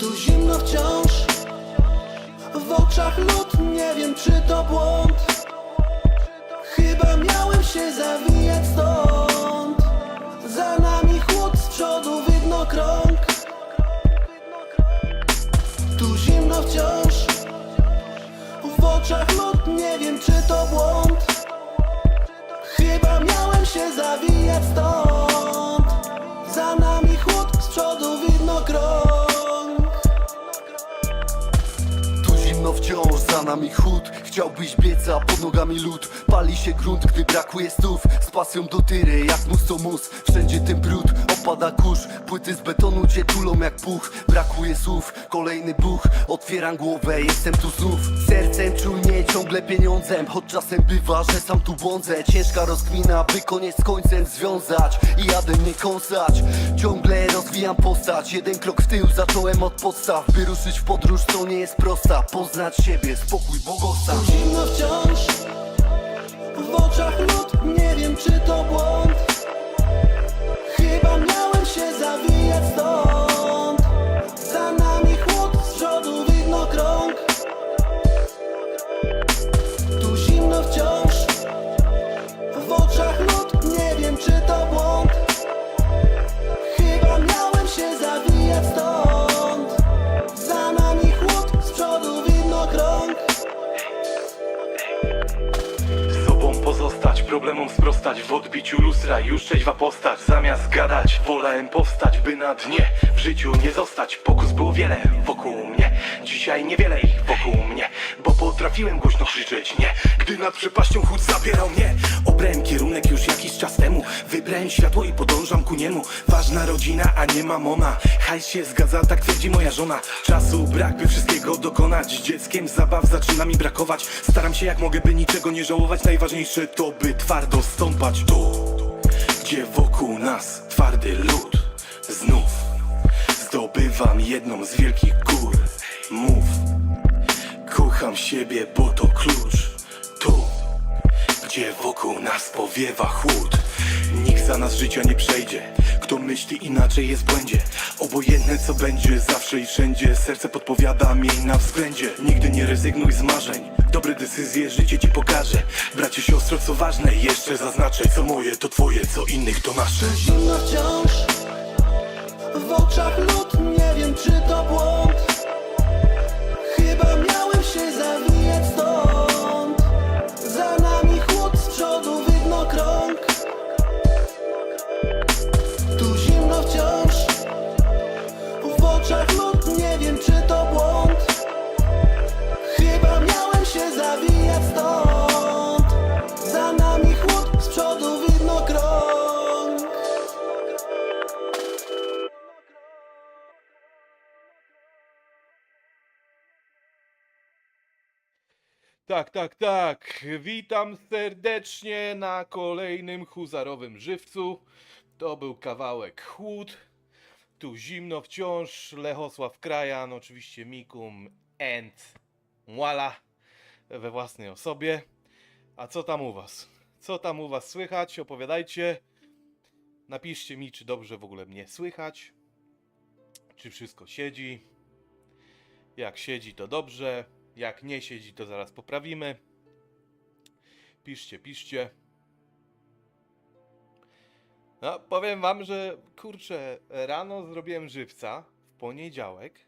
Tu zimno wciąż. W oczach lód, nie wiem czy to błąd. Chyba miałem się zawijać stąd chód. Chciałbyś biec, a pod nogami lód. Pali się grunt, gdy brakuje stów. Z pasją do tyry, jak mus to mus. Wszędzie ten brud, opada kurz. Płyty z betonu cię tulą jak puch. Brakuje słów, kolejny buch. Otwieram głowę, jestem tu znów. Sercem czujnie, ciągle pieniądzem. Choć czasem bywa, że sam tu błądzę. Ciężka rozkmina, by koniec z końcem związać. I jadę nie kąsać. Ciągle rozwijam postać. Jeden krok w tył, zacząłem od podstaw. By ruszyć w podróż, to nie jest prosta. Poznać siebie, spokój, błogostan Zimno wciąż Hajs się zgadza, tak twierdzi moja żona. Czasu brak, by wszystkiego dokonać. Dzieckiem zabaw zaczyna mi brakować. Staram się jak mogę, by niczego nie żałować. Najważniejsze to, by twardo stąpać tu Gdzie wokół nas twardy lód Znów. Zdobywam jedną z wielkich gór. Mów. Kocham siebie, bo to klucz Tu gdzie wokół nas powiewa chłód. Nikt za nas życia nie przejdzie Kto myśli inaczej jest w błędzie. Obojętne co będzie, zawsze i wszędzie. Serce podpowiada, miej na względzie. Nigdy nie rezygnuj z marzeń. Dobre decyzje życie ci pokaże. Bracie, siostro, co ważne, jeszcze zaznaczę Co moje to twoje, co innych to nasze. Zimno wciąż W oczach lód, nie wiem czy to błąd Tak, tak, tak. Witam serdecznie na kolejnym huzarowym żywcu. To był kawałek chłód. Tu zimno wciąż. Lechosław Krajan, oczywiście Mikum and Mwala we własnej osobie. A co tam u was? Co tam u was słychać? Opowiadajcie. Napiszcie mi, czy dobrze w ogóle mnie słychać. Czy wszystko siedzi. Jak siedzi, to dobrze. Jak nie siedzi, to zaraz poprawimy. Piszcie, piszcie. No, powiem wam, że kurczę, rano zrobiłem żywca w poniedziałek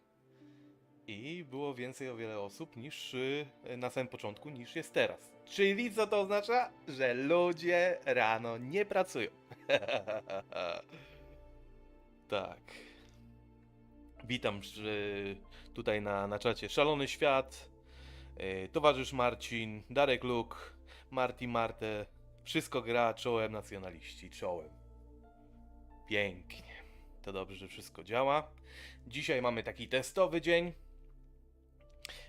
i było więcej o wiele osób niż y, na samym początku niż jest teraz. Czyli co to oznacza? Że ludzie rano nie pracują. tak. Witam tutaj na, na czacie Szalony Świat, towarzysz Marcin, Darek Luk, Marti Marte. Wszystko gra czołem nacjonaliści, czołem. Pięknie. To dobrze, że wszystko działa. Dzisiaj mamy taki testowy dzień,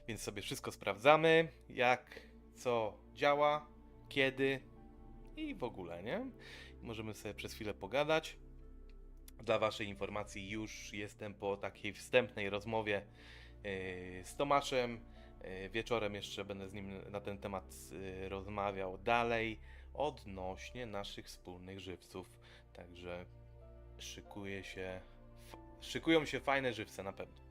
więc sobie wszystko sprawdzamy, jak, co działa, kiedy i w ogóle, nie? Możemy sobie przez chwilę pogadać. Dla Waszej informacji, już jestem po takiej wstępnej rozmowie yy, z Tomaszem. Yy, Wieczorem jeszcze będę z nim na ten temat yy, rozmawiał dalej odnośnie naszych wspólnych żywców. Także szykuje się. Szykują się fajne żywce na pewno.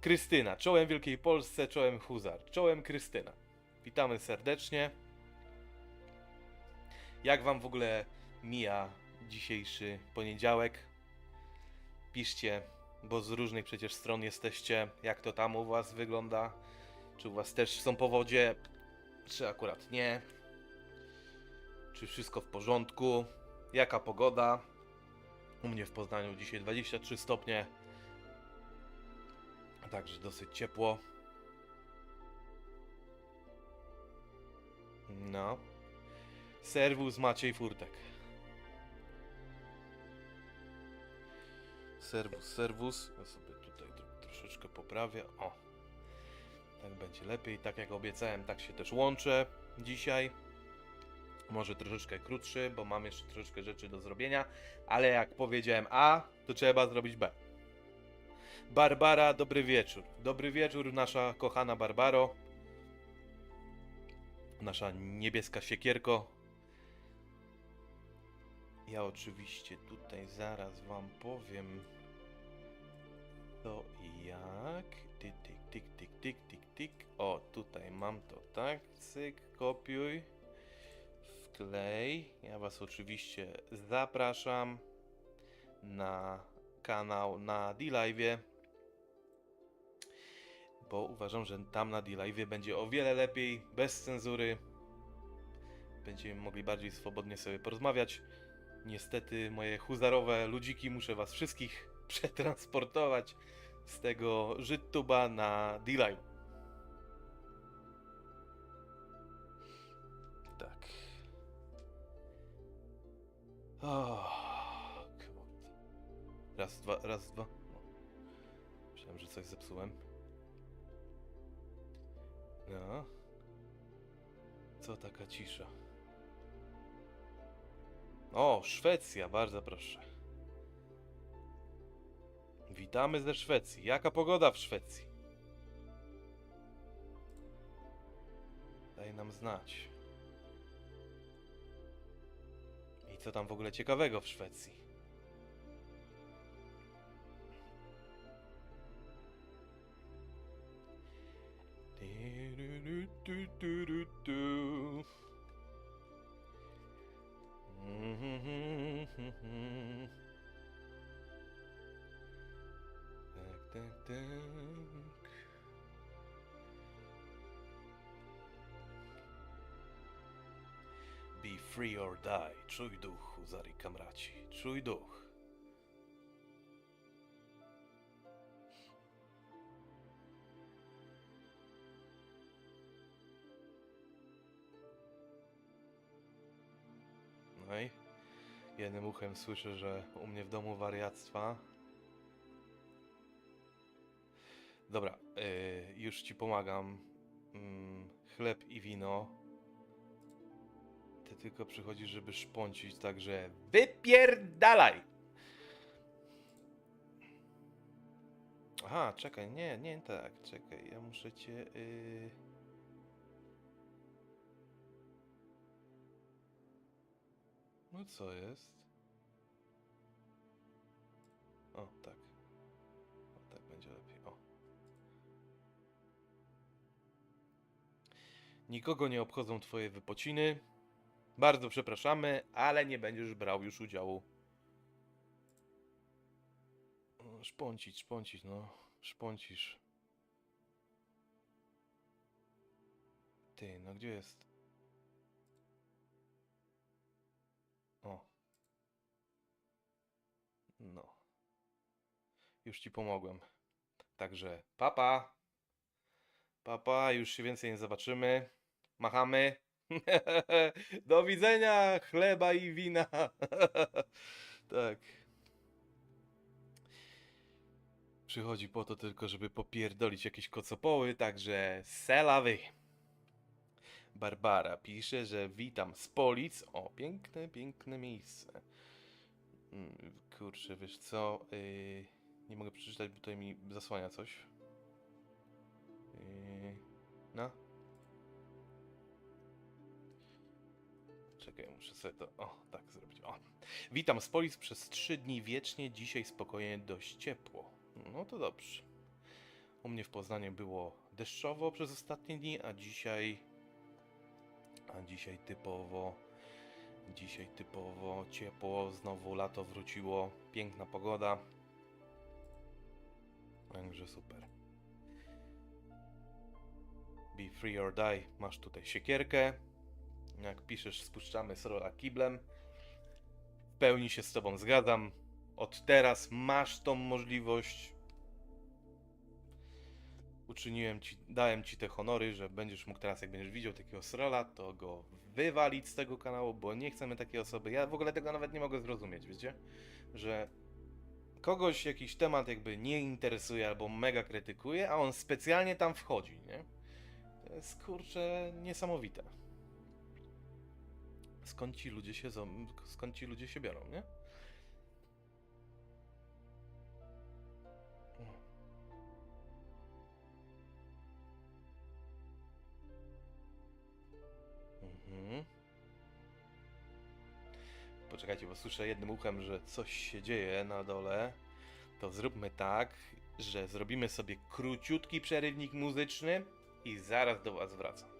Krystyna, czołem Wielkiej Polsce, czołem Huzar, czołem Krystyna. Witamy serdecznie. Jak wam w ogóle mija dzisiejszy poniedziałek? Piszcie, bo z różnych przecież stron jesteście. Jak to tam u was wygląda? Czy u was też są powodzie? Czy akurat nie? Czy wszystko w porządku? Jaka pogoda? U mnie w Poznaniu dzisiaj 23 stopnie. Także dosyć ciepło. No. Serwus Maciej Furtek. Serwus, serwus. Ja sobie tutaj tro- troszeczkę poprawię. O. Tak będzie lepiej. Tak jak obiecałem, tak się też łączę dzisiaj. Może troszeczkę krótszy, bo mam jeszcze troszeczkę rzeczy do zrobienia. Ale jak powiedziałem A, to trzeba zrobić B. Barbara, dobry wieczór. Dobry wieczór, nasza kochana Barbaro. Nasza niebieska siekierko. Ja oczywiście tutaj zaraz wam powiem to jak. Tyk, tyk, O, tutaj mam to, tak? Cyk, kopiuj. Wklej. Ja was oczywiście zapraszam na kanał na D-Live. Bo uważam, że tam na D-Live będzie o wiele lepiej, bez cenzury. Będziemy mogli bardziej swobodnie sobie porozmawiać. Niestety moje huzarowe ludziki muszę was wszystkich przetransportować z tego Żytuba na D-Live. O, kurde. Raz, dwa, raz, dwa. Myślałem, że coś zepsułem. No. Co taka cisza? O, Szwecja, bardzo proszę. Witamy ze Szwecji. Jaka pogoda w Szwecji? Daj nam znać. Co tam w ogóle ciekawego w Szwecji? Mhm. Tak, tak, tak. Free or die. Czuj duch, Huzari kamraci. Czuj duch. No i jednym uchem słyszę, że u mnie w domu wariactwa. Dobra, yy, już ci pomagam. Mm, chleb i wino. Ty tylko przychodzisz, żeby szpącić, także wypierdalaj! Aha, czekaj, nie, nie tak, czekaj, ja muszę cię... Yy... No co jest? O, tak. O, tak będzie lepiej. O. Nikogo nie obchodzą twoje wypociny. Bardzo przepraszamy, ale nie będziesz brał już udziału. Szpącić, szpącić, no. Szpącisz. Ty, no gdzie jest? O. No. Już ci pomogłem. Także papa. Papa, już się więcej nie zobaczymy. Machamy. Do widzenia, chleba i wina. tak. Przychodzi po to tylko, żeby popierdolić jakieś kocopoły, także selawy. Barbara pisze, że witam z Polic. O, piękne, piękne miejsce. Mm, Kurczę, wiesz co? Yy, nie mogę przeczytać, bo tutaj mi zasłania coś. Yy, no. Czekaj. Muszę sobie to. O, tak zrobić. O. Witam z Polis przez trzy dni wiecznie. Dzisiaj spokojnie dość ciepło. No to dobrze. U mnie w Poznaniu było deszczowo przez ostatnie dni, a dzisiaj. A dzisiaj typowo. Dzisiaj typowo ciepło. Znowu lato wróciło. Piękna pogoda. Także super. Be free or die. Masz tutaj siekierkę. Jak piszesz, spuszczamy srola kiblem. W pełni się z tobą zgadzam. Od teraz masz tą możliwość. Uczyniłem ci, dałem ci te honory, że będziesz mógł teraz, jak będziesz widział takiego srola, to go wywalić z tego kanału, bo nie chcemy takiej osoby. Ja w ogóle tego nawet nie mogę zrozumieć, wiecie? Że kogoś jakiś temat jakby nie interesuje albo mega krytykuje, a on specjalnie tam wchodzi, nie? To jest kurczę niesamowite. Skąd ci ludzie się skąd ci ludzie się biorą, nie? Mhm. Poczekajcie, bo słyszę jednym uchem, że coś się dzieje na dole. To zróbmy tak, że zrobimy sobie króciutki przerywnik muzyczny i zaraz do Was wracam.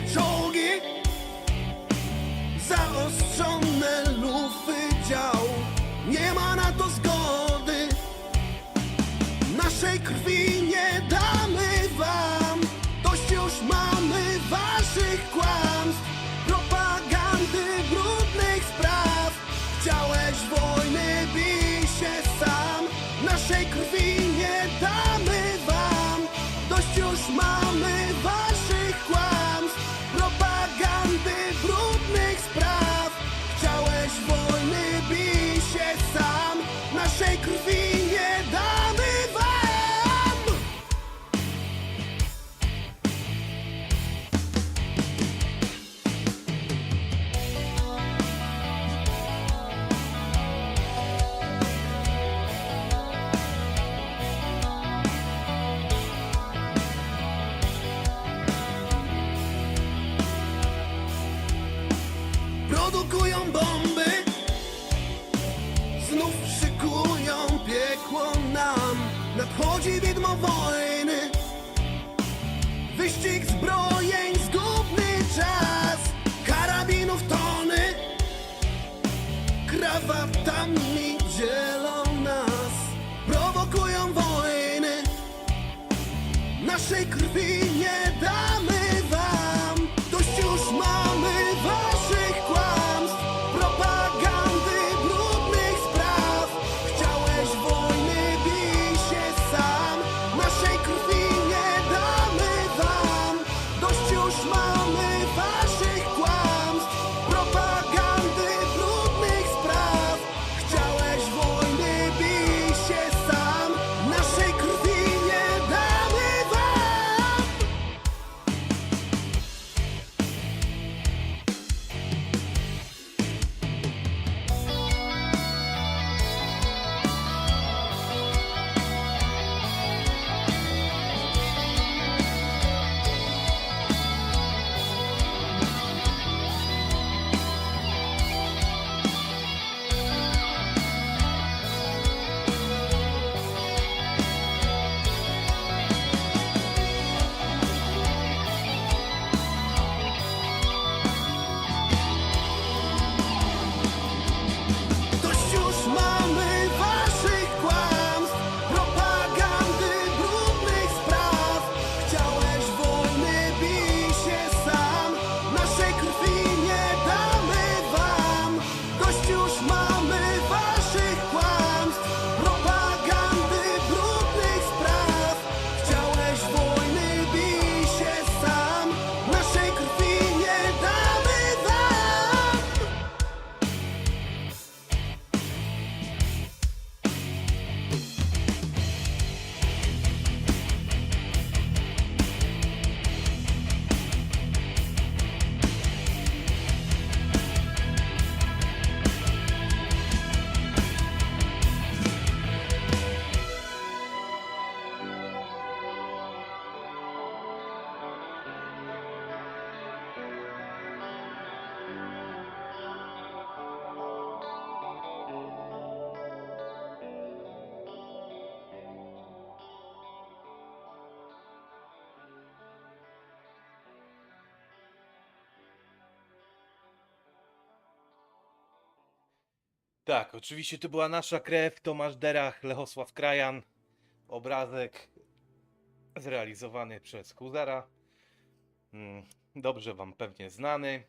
control. нашей крви не дамы. Tak, oczywiście to była nasza krew, Tomasz Derach, Lechosław Krajan. Obrazek zrealizowany przez Huzara. Mm, Dobrze wam pewnie znany.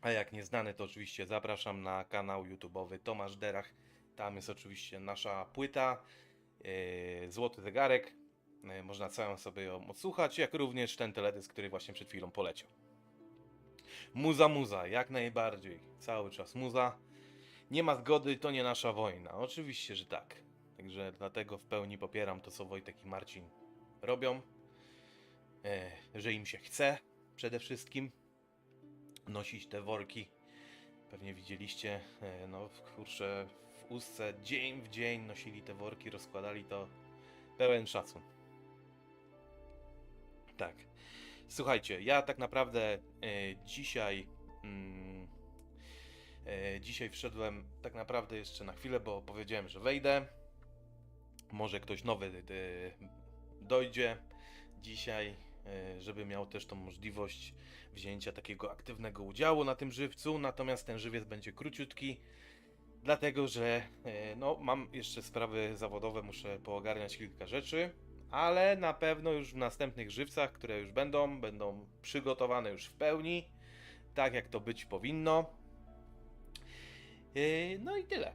A jak nie znany, to oczywiście zapraszam na kanał YouTube'owy Tomasz Derach. Tam jest oczywiście nasza płyta, yy, Złoty Zegarek. Yy, Można całą sobie ją odsłuchać, jak również ten teledysk, który właśnie przed chwilą poleciał. Muza, muza, jak najbardziej. Cały czas muza. Nie ma zgody, to nie nasza wojna. Oczywiście, że tak. Także dlatego w pełni popieram to, co Wojtek i Marcin robią. E, że im się chce przede wszystkim nosić te worki. Pewnie widzieliście, e, no kurczę, w ustce dzień w dzień nosili te worki, rozkładali to. Pełen szacun. Tak. Słuchajcie, ja tak naprawdę e, dzisiaj. Mm, dzisiaj wszedłem tak naprawdę jeszcze na chwilę, bo powiedziałem, że wejdę. Może ktoś nowy e, dojdzie dzisiaj, e, żeby miał też tą możliwość wzięcia takiego aktywnego udziału na tym żywcu. Natomiast ten żywiec będzie króciutki. Dlatego, że e, no, mam jeszcze sprawy zawodowe, muszę poogarniać kilka rzeczy, ale na pewno już w następnych żywcach, które już będą, będą przygotowane już w pełni, tak jak to być powinno. E, No i tyle.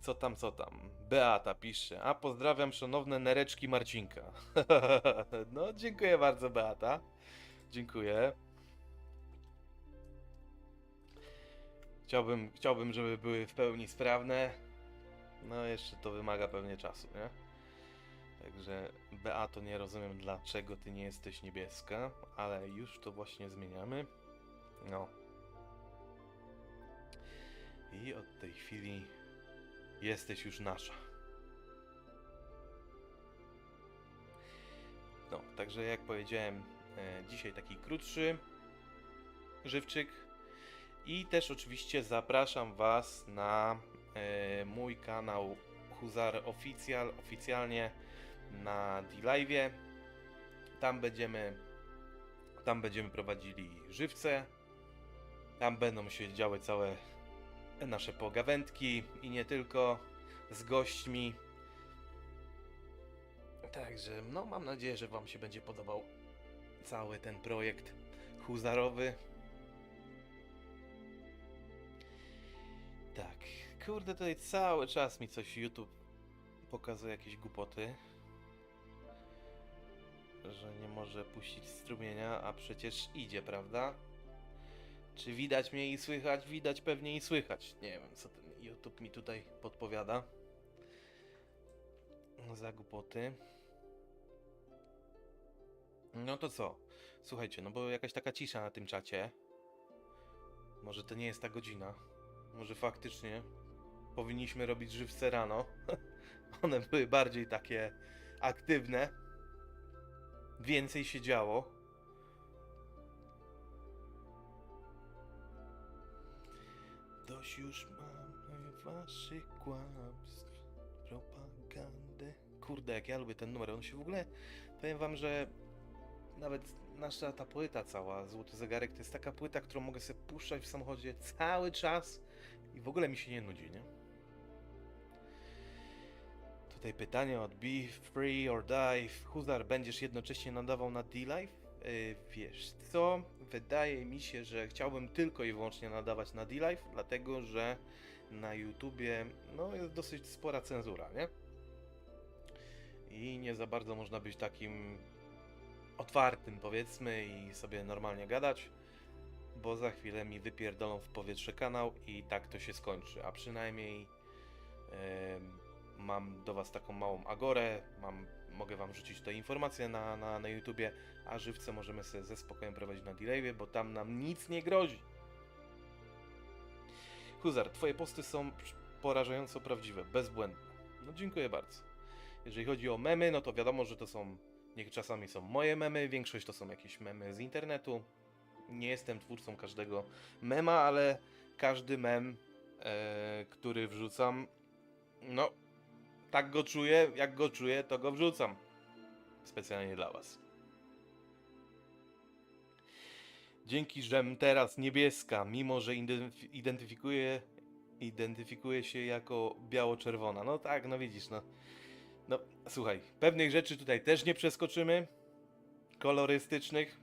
Co tam, co tam? Beata pisze. A pozdrawiam szanowne nereczki Marcinka. no, dziękuję bardzo, Beata. Dziękuję. Chciałbym, chciałbym, żeby były w pełni sprawne. No, jeszcze to wymaga pewnie czasu, nie? Także, Beato, nie rozumiem, dlaczego ty nie jesteś niebieska, ale już to właśnie zmieniamy. No. I od tej chwili jesteś już nasza. No, także jak powiedziałem, e, dzisiaj taki krótszy żywczyk. I też oczywiście zapraszam Was na e, mój kanał Huzar Oficjal, oficjalnie na D-Live. Tam będziemy, tam będziemy prowadzili żywce. Tam będą się działy całe nasze pogawędki i nie tylko z gośćmi. Także, no mam nadzieję, że Wam się będzie podobał cały ten projekt huzarowy. Tak, kurde, tutaj cały czas mi coś YouTube pokazuje jakieś głupoty. Że nie może puścić strumienia, a przecież idzie, prawda? Czy widać mnie i słychać? Widać pewnie i słychać. Nie wiem, co ten YouTube mi tutaj podpowiada. Za głupoty. No to co? Słuchajcie, no bo jakaś taka cisza na tym czacie. Może to nie jest ta godzina. Może faktycznie powinniśmy robić żywce rano. One były bardziej takie aktywne. Więcej się działo. Już mamy waszych kłamstw, propagandę. Kurde, jak ja lubię ten numer. On się w ogóle, powiem wam, że nawet nasza ta płyta cała, Złoty Zegarek, to jest taka płyta, którą mogę sobie puszczać w samochodzie cały czas i w ogóle mi się nie nudzi, nie? Tutaj pytanie od Be Free or Die. Huzar, będziesz jednocześnie nadawał na D-Live? Yy, wiesz co? Wydaje mi się, że chciałbym tylko i wyłącznie nadawać na D-Live, dlatego że na YouTubie no, jest dosyć spora cenzura, nie? I nie za bardzo można być takim otwartym, powiedzmy, i sobie normalnie gadać, bo za chwilę mi wypierdolą w powietrze kanał i tak to się skończy. A przynajmniej em, mam do Was taką małą agorę, mam, mogę Wam rzucić te informacje na, na, na YouTubie, a żywce możemy sobie ze spokojem prowadzić na Delawie, bo tam nam nic nie grozi. Huzar, Twoje posty są porażająco prawdziwe, bezbłędne. No dziękuję bardzo. Jeżeli chodzi o memy, no to wiadomo, że to są, niech czasami są moje memy, większość to są jakieś memy z internetu. Nie jestem twórcą każdego mema, ale każdy mem, e, który wrzucam, no, tak go czuję, jak go czuję, to go wrzucam. Specjalnie dla Was. Dzięki, żem teraz niebieska, mimo że identyf- identyfikuję identyfikuje się jako biało-czerwona. No tak, no widzisz, no. No, słuchaj, pewnych rzeczy tutaj też nie przeskoczymy, kolorystycznych.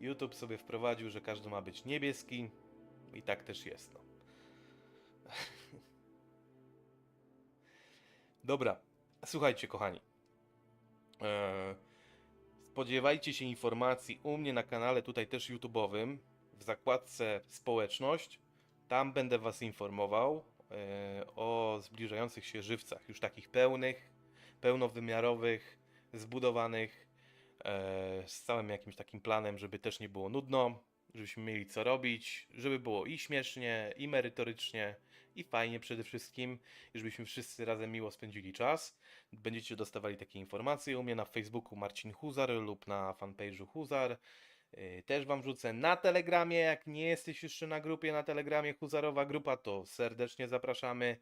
YouTube sobie wprowadził, że każdy ma być niebieski i tak też jest, no. Dobra, słuchajcie, kochani. Eee, spodziewajcie się informacji u mnie na kanale, tutaj też YouTube'owym, w zakładce społeczność. Tam będę Was informował e, o zbliżających się żywcach, już takich pełnych, pełnowymiarowych, zbudowanych, e, z całym jakimś takim planem, żeby też nie było nudno, żebyśmy mieli co robić, żeby było i śmiesznie, i merytorycznie, i fajnie przede wszystkim, żebyśmy wszyscy razem miło spędzili czas. Będziecie dostawali takie informacje u mnie na Facebooku Marcin Huzar lub na fanpage'u Huzar. Yy, Też Wam wrzucę na Telegramie. Jak nie jesteś jeszcze na grupie na Telegramie Huzarowa Grupa, to serdecznie zapraszamy.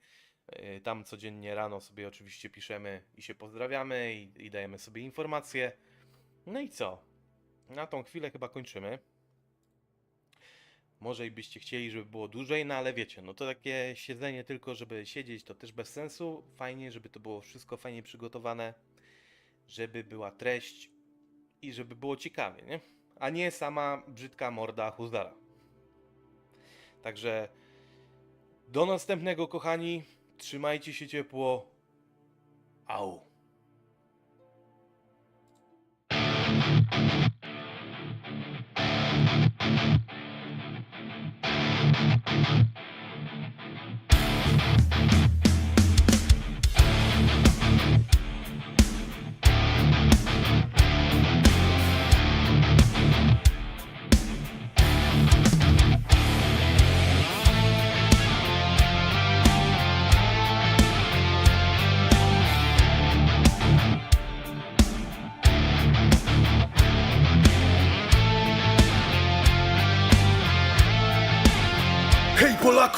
Yy, Tam codziennie rano sobie oczywiście piszemy i się pozdrawiamy i, i dajemy sobie informacje. No i co? Na tą chwilę chyba kończymy. Może i byście chcieli, żeby było dłużej, no ale wiecie, no to takie siedzenie tylko, żeby siedzieć, to też bez sensu. Fajnie, żeby to było wszystko fajnie przygotowane, żeby była treść i żeby było ciekawie, nie? A nie sama brzydka morda Huzara. Także do następnego, kochani. Trzymajcie się ciepło. Au.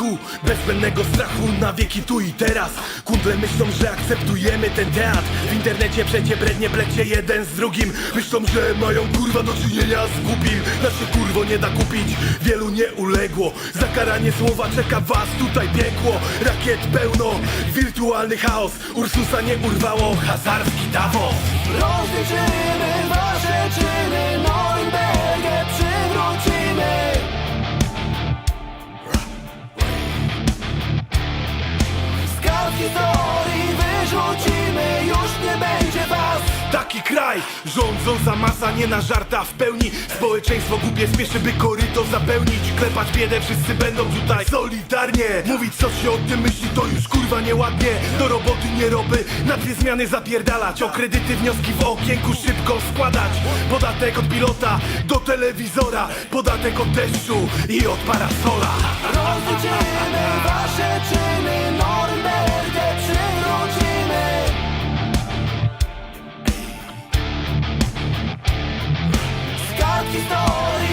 Hej Polaku, bez zbędnego strachu na wieki tu i teraz. Kundle myślą, że akceptujemy ten teatr. W internecie przecie brednie blecie jeden z drugim. Myślą, że mają kurwa do czynienia z głupim. Nas się kurwo nie da kupić, wielu nie uległo. Za karanie słowa czeka was tutaj piekło. Rakiet pełno, wirtualny chaos. Ursusa nie urwało, hazarski Davos Rozliczymy wasze czyny historii wyrzucimy Już nie będzie was. Taki kraj, rządząca masa nie na żarta. W pełni Społeczeństwo głupie spieszy by koryto zapełnić. Klepać biedę, wszyscy będą tutaj solidarnie. Mówić co się o tym myśli to już kurwa nieładnie. Do roboty nie roby, na dwie zmiany zapierdalać. O kredyty wnioski w okienku szybko składać. Podatek od pilota do telewizora Podatek od deszczu i od parasola. Rozliczymy wasze czyny Norimbergę Z kart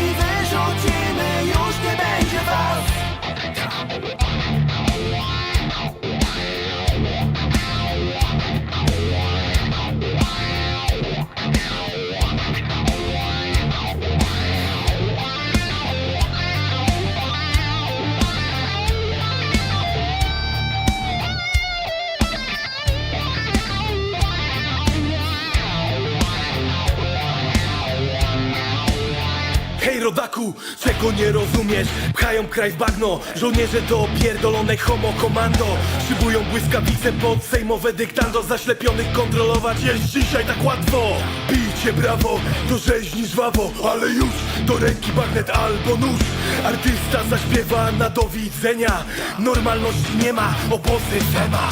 Rodaku, czego nie rozumiesz? Pchają kraj w bagno, żołnierze to pierdolone homo komando Szybują błyskawice pod sejmowe dyktando Zaślepionych kontrolować jest dzisiaj tak łatwo. Bijcie brawo, do rzeźni żwawo Ale już do ręki bagnet albo nóż. Artysta zaśpiewa na do widzenia. Normalności nie ma, obozy fema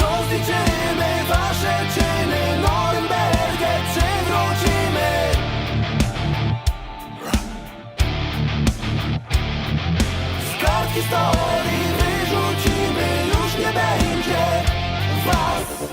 Rozliczymy wasze czyny Norimbergę Świat historii wyrzucimy, już nie będzie was.